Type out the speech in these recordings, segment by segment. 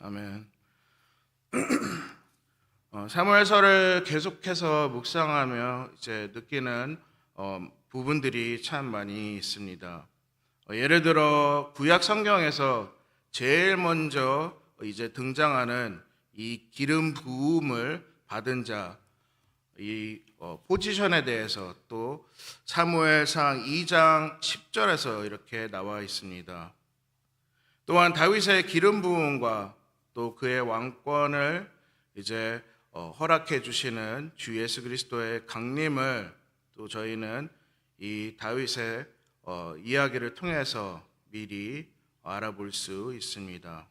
아멘. 어, 사무엘서를 계속해서 묵상하며 이제 느끼는 어, 부분들이 참 많이 있습니다. 어, 예를 들어 구약 성경에서 제일 먼저 이제 등장하는 이 기름 부음을 받은 자, 이 어, 포지션에 대해서 또 사무엘상 2장 10절에서 이렇게 나와 있습니다. 또한 다윗의 기름 부음과 또 그의 왕권을 이제 어, 허락해 주시는 주 예수 그리스도의 강림을 또 저희는 이 다윗의 어, 이야기를 통해서 미리 알아볼 수 있습니다.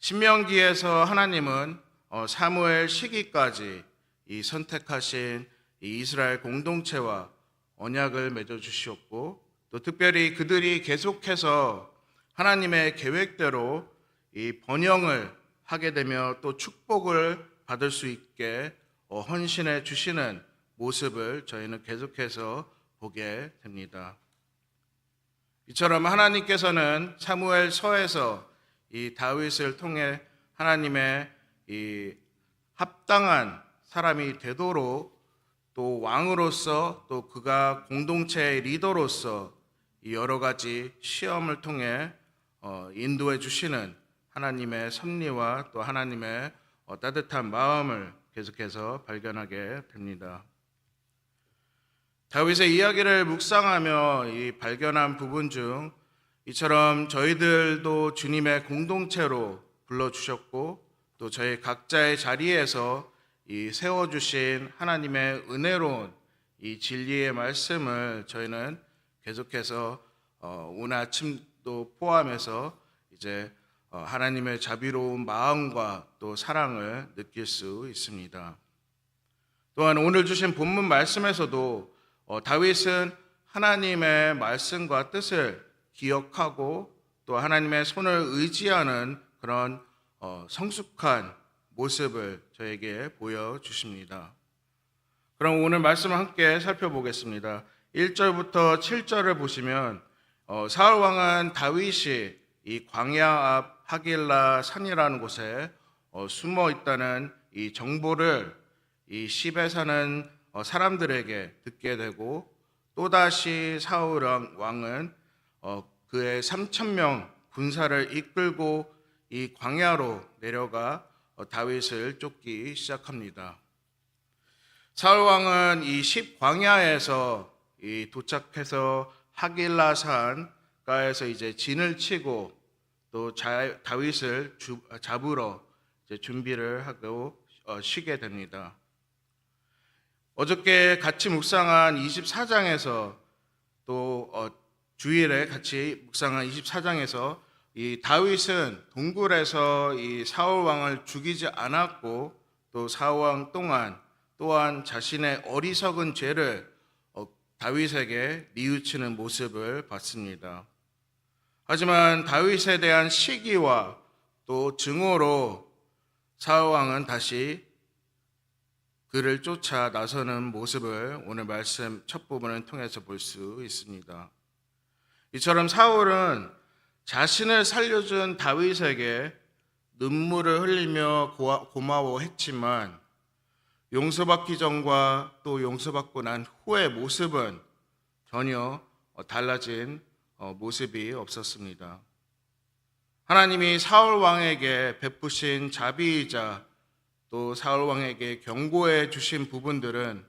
신명기에서 하나님은 어, 사무엘 시기까지 이 선택하신 이 이스라엘 공동체와 언약을 맺어 주셨고 또 특별히 그들이 계속해서 하나님의 계획대로 이 번영을 하게 되며 또 축복을 받을 수 있게 어, 헌신해 주시는 모습을 저희는 계속해서 보게 됩니다. 이처럼 하나님께서는 사무엘 서에서 이 다윗을 통해 하나님의 이 합당한 사람이 되도록 또 왕으로서 또 그가 공동체의 리더로서 이 여러 가지 시험을 통해 어, 인도해 주시는 하나님의 섭리와 또 하나님의 어, 따뜻한 마음을 계속해서 발견하게 됩니다. 다윗의 이야기를 묵상하며 이 발견한 부분 중 이처럼 저희들도 주님의 공동체로 불러 주셨고 또 저희 각자의 자리에서 이 세워 주신 하나님의 은혜로운 이 진리의 말씀을 저희는 계속해서 어, 오늘 아침도 포함해서 이제 어, 하나님의 자비로운 마음과 또 사랑을 느낄 수 있습니다. 또한 오늘 주신 본문 말씀에서도 어, 다윗은 하나님의 말씀과 뜻을 기억하고 또 하나님의 손을 의지하는 그런 어, 성숙한 모습을 저에게 보여주십니다. 그럼 오늘 말씀을 함께 살펴보겠습니다. 1절부터 7절을 보시면 어, 사울 왕은 다윗이 이 광야 앞 하길라 산이라는 곳에 어, 숨어 있다는 이 정보를 이 십에 사는 어, 사람들에게 듣게 되고 또다시 사울 왕- 왕은 어, 그의 3천 명 군사를 이끌고 이 광야로 내려가 어, 다윗을 쫓기 시작합니다. 사울 왕은 이 십 광야에서 이 도착해서 하길라 산가에서 이제 진을 치고 또 자- 다윗을 주- 잡으러 이제 준비를 하고 어, 쉬게 됩니다. 어저께 같이 묵상한 24장에서 또 어, 주일에 같이 묵상한 24장에서 이 다윗은 동굴에서 이 사울 왕을 죽이지 않았고 또 사울 왕 동안 또한 자신의 어리석은 죄를 어, 다윗에게 뉘우치는 모습을 봤습니다. 하지만 다윗에 대한 시기와 또 증오로 사울 왕은 다시 그를 쫓아 나서는 모습을 오늘 말씀 첫 부분을 통해서 볼 수 있습니다. 이처럼 사울은 자신을 살려준 다윗에게 눈물을 흘리며 고마워했지만 용서받기 전과 또 용서받고 난 후의 모습은 전혀 어, 달라진 어, 모습이 없었습니다. 하나님이 사울 왕에게 베푸신 자비이자 또 사울 왕에게 경고해 주신 부분들은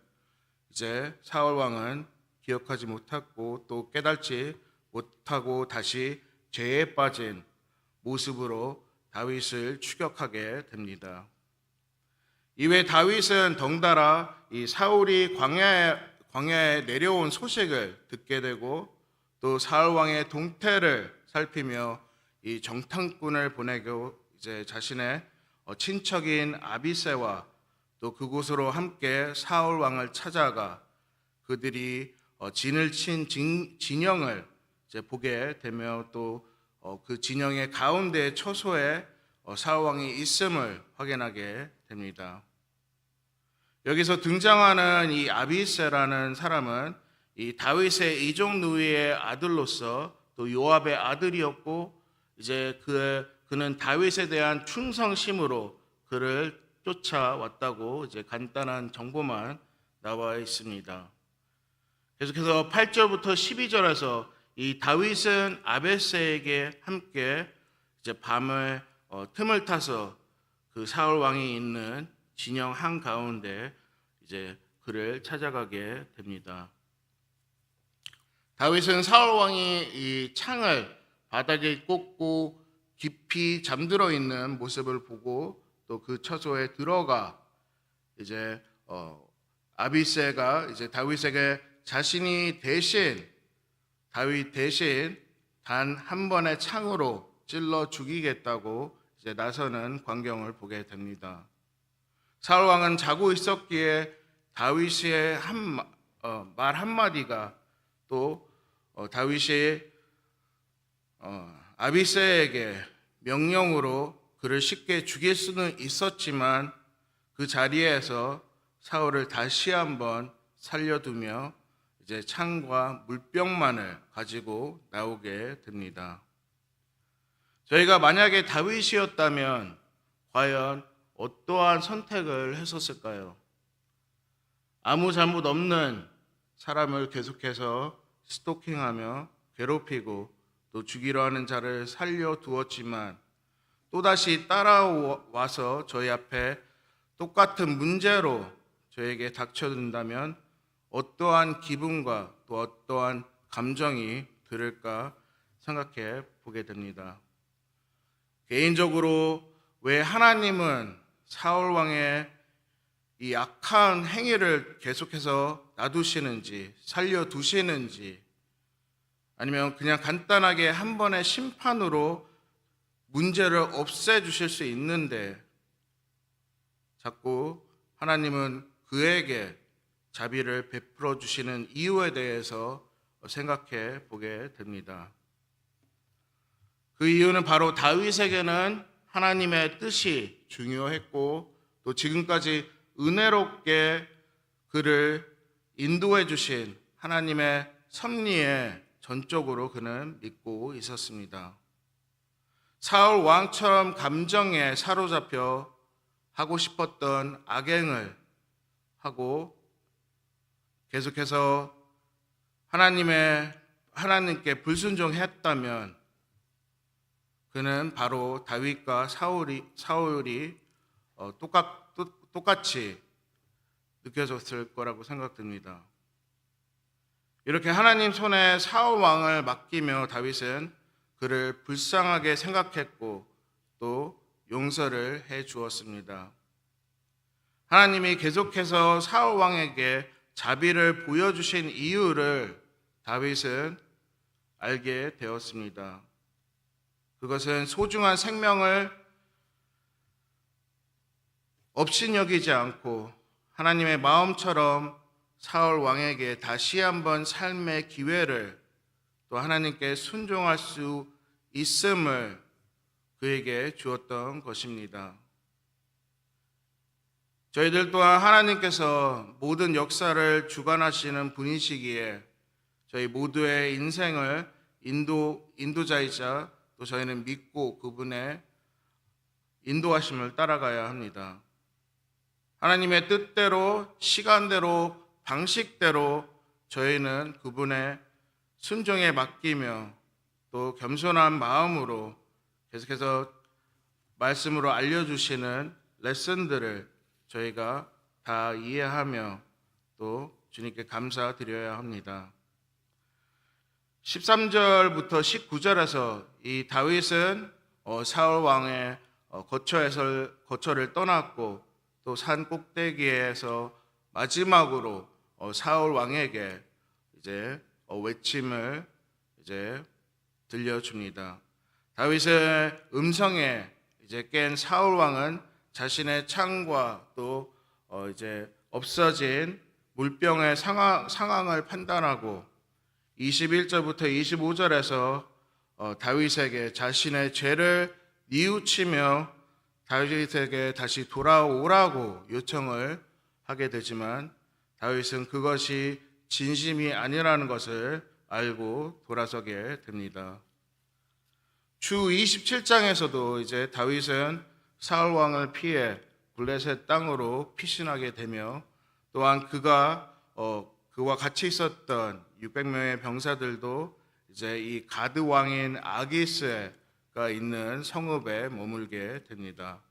이제 사울 왕은 기억하지 못하고 또 깨달지 못하고 다시 죄에 빠진 모습으로 다윗을 추격하게 됩니다. 이외 다윗은 덩달아 이 사울이 광야에, 광야에 내려온 소식을 듣게 되고 또 사울 왕의 동태를 살피며 이 정탐꾼을 보내고 이제 자신의 어, 친척인 아비세와 또 그곳으로 함께 사울 왕을 찾아가 그들이 어, 진을 친 진, 진영을 이제 보게 되며 또 그 진영의 가운데 처소에 어, 사울 왕이 있음을 확인하게 됩니다. 여기서 등장하는 이 아비세라는 사람은 이 다윗의 이종 누이의 아들로서 또 요압의 아들이었고 이제 그의 그는 다윗에 대한 충성심으로 그를 쫓아왔다고 이제 간단한 정보만 나와 있습니다. 계속해서 8절부터 12절에서 이 다윗은 아베스에게 함께 이제 밤을 어, 틈을 타서 그 사울 왕이 있는 진영 한 가운데 이제 그를 찾아가게 됩니다. 다윗은 사울 왕이 이 창을 바닥에 꽂고 깊이 잠들어 있는 모습을 보고 또 그 처소에 들어가 이제 어, 아비세가 이제 다윗에게 자신이 대신 다윗 대신 단 한 번의 창으로 찔러 죽이겠다고 이제 나서는 광경을 보게 됩니다. 사울 왕은 자고 있었기에 다윗의 한말 한마디가 또 어, 다윗이 어, 아비세에게 명령으로 그를 쉽게 죽일 수는 있었지만 그 자리에서 사울을 다시 한번 살려두며 이제 창과 물병만을 가지고 나오게 됩니다. 저희가 만약에 다윗이었다면 과연 어떠한 선택을 했었을까요? 아무 잘못 없는 사람을 계속해서 스토킹하며 괴롭히고 또 죽이려 하는 자를 살려 두었지만 또다시 따라와서 저희 앞에 똑같은 문제로 저에게 닥쳐든다면 어떠한 기분과 또 어떠한 감정이 들을까 생각해 보게 됩니다. 개인적으로 왜 하나님은 사울 왕의 이 악한 행위를 계속해서 놔두시는지 살려 두시는지 아니면 그냥 간단하게 한 번의 심판으로 문제를 없애 주실 수 있는데 자꾸 하나님은 그에게 자비를 베풀어 주시는 이유에 대해서 생각해 보게 됩니다. 그 이유는 바로 다윗에게는 하나님의 뜻이 중요했고 또 지금까지 은혜롭게 그를 인도해 주신 하나님의 섭리에 전적으로 그는 믿고 있었습니다. 사울 왕처럼 감정에 사로잡혀 하고 싶었던 악행을 하고 계속해서 하나님의 하나님께 불순종했다면 그는 바로 다윗과 사울이 사울이 어, 똑같 똑같이 느껴졌을 거라고 생각됩니다. 이렇게 하나님 손에 사울 왕을 맡기며 다윗은 그를 불쌍하게 생각했고 또 용서를 해 주었습니다. 하나님이 계속해서 사울 왕에게 자비를 보여 주신 이유를 다윗은 알게 되었습니다. 그것은 소중한 생명을 업신여기지 않고 하나님의 마음처럼 사울 왕에게 다시 한번 삶의 기회를 또 하나님께 순종할 수 있음을 그에게 주었던 것입니다. 저희들 또한 하나님께서 모든 역사를 주관하시는 분이시기에 저희 모두의 인생을 인도 인도자이자 또 저희는 믿고 그분의 인도하심을 따라가야 합니다. 하나님의 뜻대로 시간대로 방식대로 저희는 그분의 순종에 맡기며 또 겸손한 마음으로 계속해서 말씀으로 알려주시는 레슨들을 저희가 다 이해하며 또 주님께 감사드려야 합니다. 13절부터 19절에서 이 다윗은 어, 사울 왕의 어, 거처에서 거처를 떠났고 또 산 꼭대기에서 마지막으로 어, 사울 왕에게 이제 외침을 이제 들려줍니다. 다윗의 음성에 이제 깬 사울 왕은 자신의 창과 또 이제 없어진 물병의 상황, 상황을 판단하고 21절부터 25절에서 어, 다윗에게 자신의 죄를 뉘우치며 다윗에게 다시 돌아오라고 요청을 하게 되지만 다윗은 그것이 진심이 아니라는 것을 알고 돌아서게 됩니다. 주 27장에서도 이제 다윗은 사울 왕을 피해 블레셋 땅으로 피신하게 되며 또한 그가 어, 그와 같이 있었던 600명의 병사들도 이제 이 가드 왕인 아기스 가 있는 성읍에 머물게 됩니다.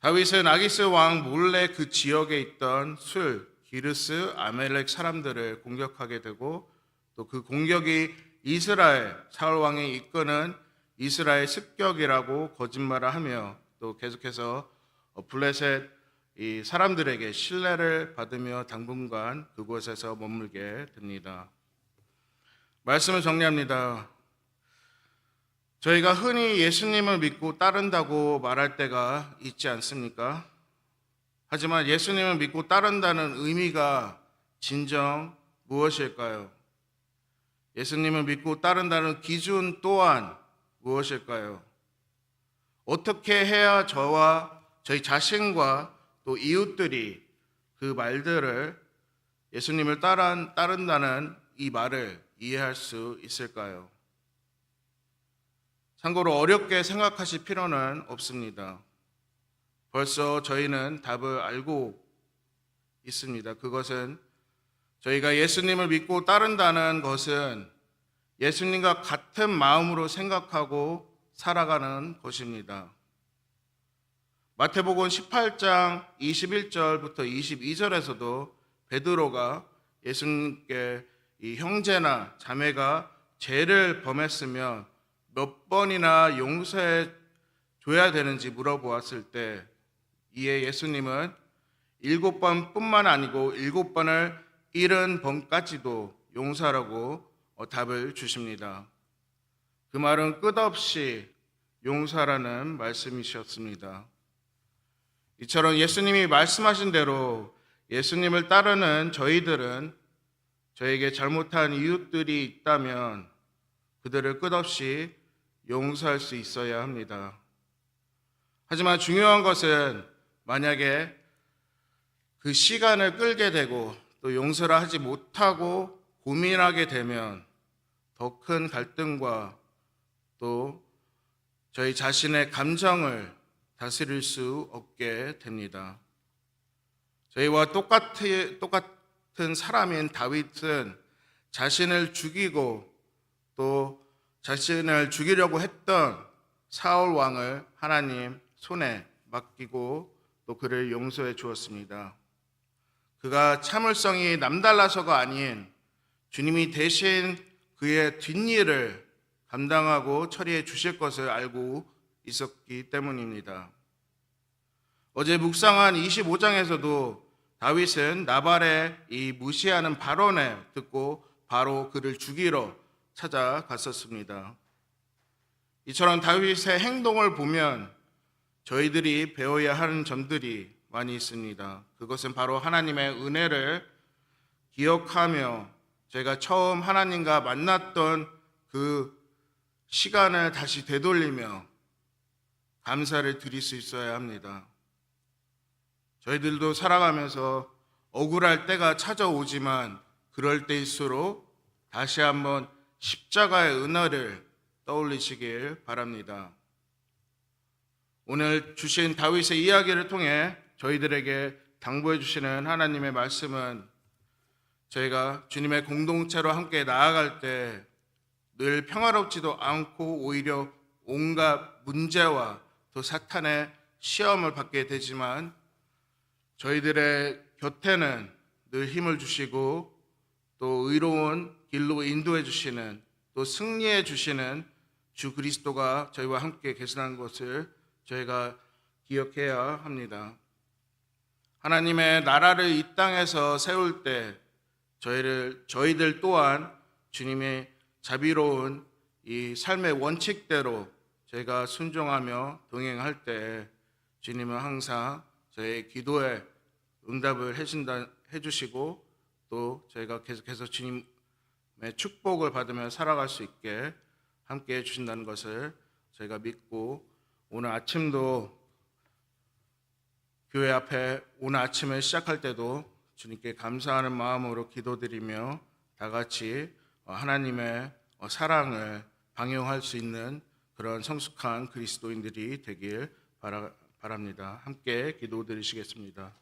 다윗은 아기스 왕 몰래 그 지역에 있던 술, 기르스, 아멜렉 사람들을 공격하게 되고 또 그 공격이 이스라엘 사울 왕이 이끄는 이스라엘 습격이라고 거짓말을 하며 또 계속해서 어, 블레셋 이 사람들에게 신뢰를 받으며 당분간 그곳에서 머물게 됩니다. 말씀을 정리합니다. 저희가 흔히 예수님을 믿고 따른다고 말할 때가 있지 않습니까? 하지만 예수님을 믿고 따른다는 의미가 진정 무엇일까요? 예수님을 믿고 따른다는 기준 또한 무엇일까요? 어떻게 해야 저와 저희 자신과 또 이웃들이 그 말들을 예수님을 따른, 따른다는 이 말을 이해할 수 있을까요? 참고로 어렵게 생각하실 필요는 없습니다. 벌써 저희는 답을 알고 있습니다. 그것은 저희가 예수님을 믿고 따른다는 것은 예수님과 같은 마음으로 생각하고 살아가는 것입니다. 마태복음 18장 21절부터 22절에서도 베드로가 예수님께 이 형제나 자매가 죄를 범했으면 몇 번이나 용서해 줘야 되는지 물어보았을 때 이에 예수님은 일곱 번뿐만 아니고 일곱 번을 일흔 번까지도 용서하라고 어, 답을 주십니다. 그 말은 끝없이 용서라는 말씀이셨습니다. 이처럼 예수님이 말씀하신 대로 예수님을 따르는 저희들은 저에게 잘못한 이웃들이 있다면 그들을 끝없이 용서할 수 있어야 합니다. 하지만 중요한 것은 만약에 그 시간을 끌게 되고 또 용서를 하지 못하고 고민하게 되면 더 큰 갈등과 또 저희 자신의 감정을 다스릴 수 없게 됩니다. 저희와 똑같은, 똑같은 사람인 다윗은 자신을 죽이고 또 자신을 죽이려고 했던 사울 왕을 하나님 손에 맡기고 또 그를 용서해 주었습니다. 그가 참을성이 남달라서가 아닌 주님이 대신 그의 뒷일을 감당하고 처리해 주실 것을 알고 있었기 때문입니다. 어제 묵상한 25장에서도 다윗은 나발의 이 무시하는 발언에 듣고 바로 그를 죽이러 찾아갔었습니다. 이처럼 다윗의 행동을 보면 저희들이 배워야 하는 점들이 많이 있습니다. 그것은 바로 하나님의 은혜를 기억하며 제가 처음 하나님과 만났던 그 시간을 다시 되돌리며 감사를 드릴 수 있어야 합니다. 저희들도 살아가면서 억울할 때가 찾아오지만 그럴 때일수록 다시 한번 십자가의 은혜를 떠올리시길 바랍니다. 오늘 주신 다윗의 이야기를 통해 저희들에게 당부해 주시는 하나님의 말씀은 저희가 주님의 공동체로 함께 나아갈 때 늘 평화롭지도 않고 오히려 온갖 문제와 또 사탄의 시험을 받게 되지만 저희들의 곁에는 늘 힘을 주시고 또 의로운 길로 인도해 주시는 또 승리해 주시는 주 그리스도가 저희와 함께 계시다는 것을 저희가 기억해야 합니다. 하나님의 나라를 이 땅에서 세울 때 저희를 저희들 또한 주님의 자비로운 이 삶의 원칙대로 저희가 순종하며 동행할 때 주님은 항상 저의 기도에 응답을 해준다, 해주시고 또 저희가 계속해서 주님의 축복을 받으며 살아갈 수 있게 함께 해주신다는 것을 저희가 믿고 오늘 아침도 교회 앞에 오늘 아침을 시작할 때도 주님께 감사하는 마음으로 기도드리며 다 같이 하나님의 사랑을 방영할 수 있는 그런 성숙한 그리스도인들이 되길 바랍니다. 함께 기도드리시겠습니다.